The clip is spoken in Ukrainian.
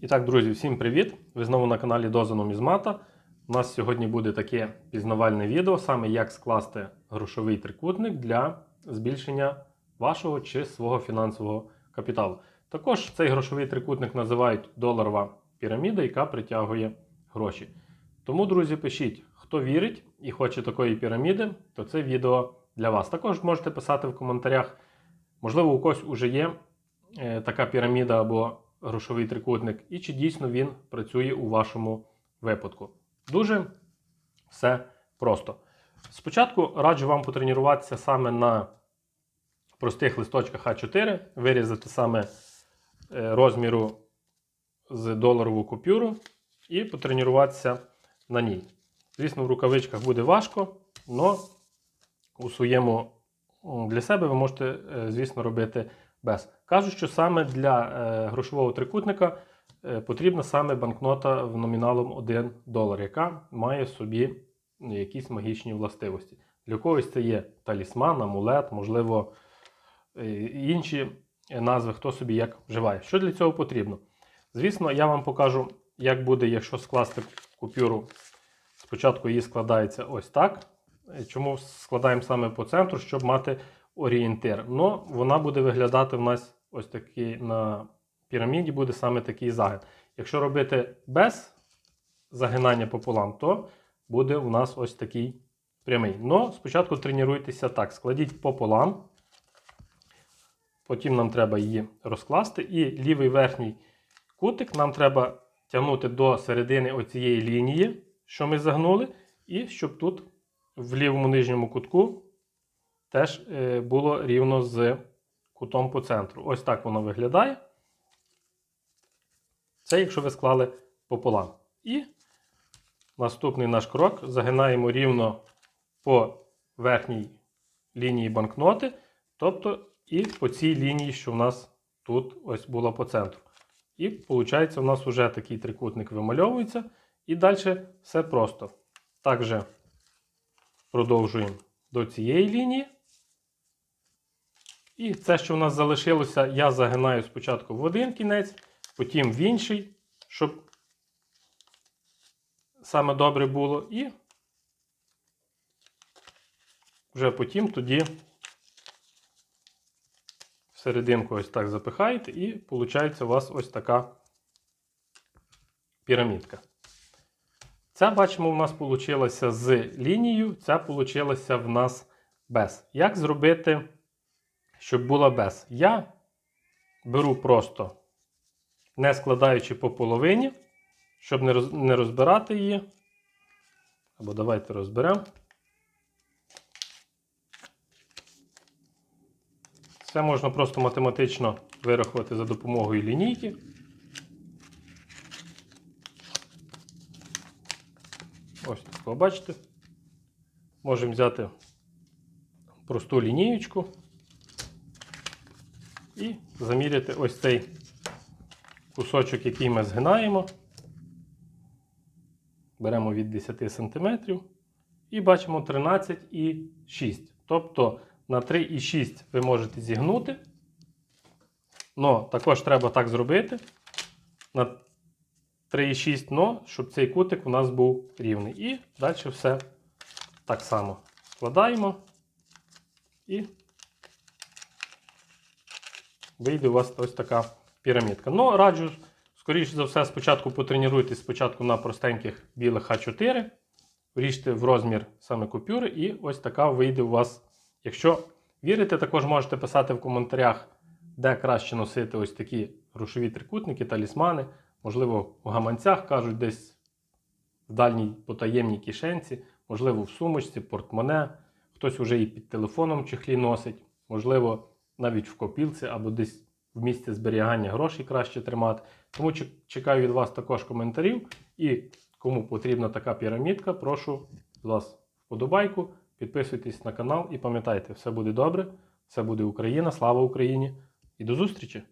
І так, друзі, всім привіт! Ви знову на каналі Доза Нумізмата. У нас сьогодні буде таке пізнавальне відео, саме як скласти грошовий трикутник для збільшення вашого чи свого фінансового капіталу. Також цей грошовий трикутник називають доларова піраміда, яка притягує гроші. Тому, друзі, пишіть, хто вірить і хоче такої піраміди, то це відео для вас. Також можете писати в коментарях, можливо, у когось уже є е, така піраміда або грошовий трикутник, і чи дійсно він працює у вашому випадку. Дуже все просто. Спочатку раджу вам потренуватися саме на простих листочках А4, вирізати саме е, розміру з доларову купюру і потренуватися на ній. Звісно, в рукавичках буде важко, але у своєму для себе ви можете, е, звісно, робити без. Кажуть, що саме для е, грошового трикутника е, потрібна саме банкнота в номіналом 1 долар, яка має в собі якісь магічні властивості. Для когось це є талісман, амулет, можливо, е, інші назви, хто собі як вживає. Що для цього потрібно? Звісно, я вам покажу, як буде, якщо скласти купюру. Спочатку її складається ось так. Е, Чому складаємо саме по центру, щоб мати орієнтир. Но вона буде виглядати в нас ось такий на піраміді, буде саме такий загин. Якщо робити без загинання пополам, то буде у нас ось такий прямий. Но спочатку тренуйтеся так: складіть пополам. Потім нам треба її розкласти. І лівий верхній кутик нам треба тягнути до середини оцієї лінії, що ми загнули, і щоб тут в лівому нижньому кутку теж е, було рівно з кутом по центру. Ось так воно виглядає. Це якщо ви склали пополам. І наступний наш крок загинаємо рівно по верхній лінії банкноти, тобто і по цій лінії, що в нас тут ось була по центру. І виходить, у нас вже такий трикутник вимальовується. І далі все просто. Також продовжуємо до цієї лінії. І це, що в нас залишилося, я загинаю спочатку в один кінець, потім в інший, щоб саме добре було. І вже потім тоді серединку ось так запихаєте, і виходить у вас ось така пірамідка. Ця, бачимо, у нас вийшла з лінією, ця вийшла в нас без. Як зробити, щоб була без? Я беру просто, не складаючи по половині, щоб не розбирати її. Або давайте розберемо. Це можна просто математично вирахувати за допомогою лінійки. Ось такого, бачите. Можемо взяти просту лінієчку і заміряти ось цей кусочок, який ми згинаємо. Беремо від 10 см і бачимо 13,6. Тобто на 3,6 ви можете зігнути. Но також треба так зробити. На 3,6 но, щоб цей кутик у нас був рівний. І далі все так само складаємо. І вийде у вас ось така пірамідка. Ну, раджу, скоріше за все, спочатку потренуйтесь спочатку на простеньких білих А4. Вріжте в розмір саме купюри, і ось така вийде у вас. Якщо вірите, також можете писати в коментарях, де краще носити ось такі грошові трикутники, талісмани. Можливо, в гаманцях кажуть, десь в дальній потаємній кишенці, можливо, в сумочці, портмоне, хтось вже і під телефоном чехлі носить, можливо, навіть в копілці або десь в місці зберігання грошей краще тримати. Тому чекаю від вас також коментарів. І кому потрібна така пірамідка, прошу вас вподобайку, підписуйтесь на канал і пам'ятайте, все буде добре, все буде Україна, слава Україні і до зустрічі!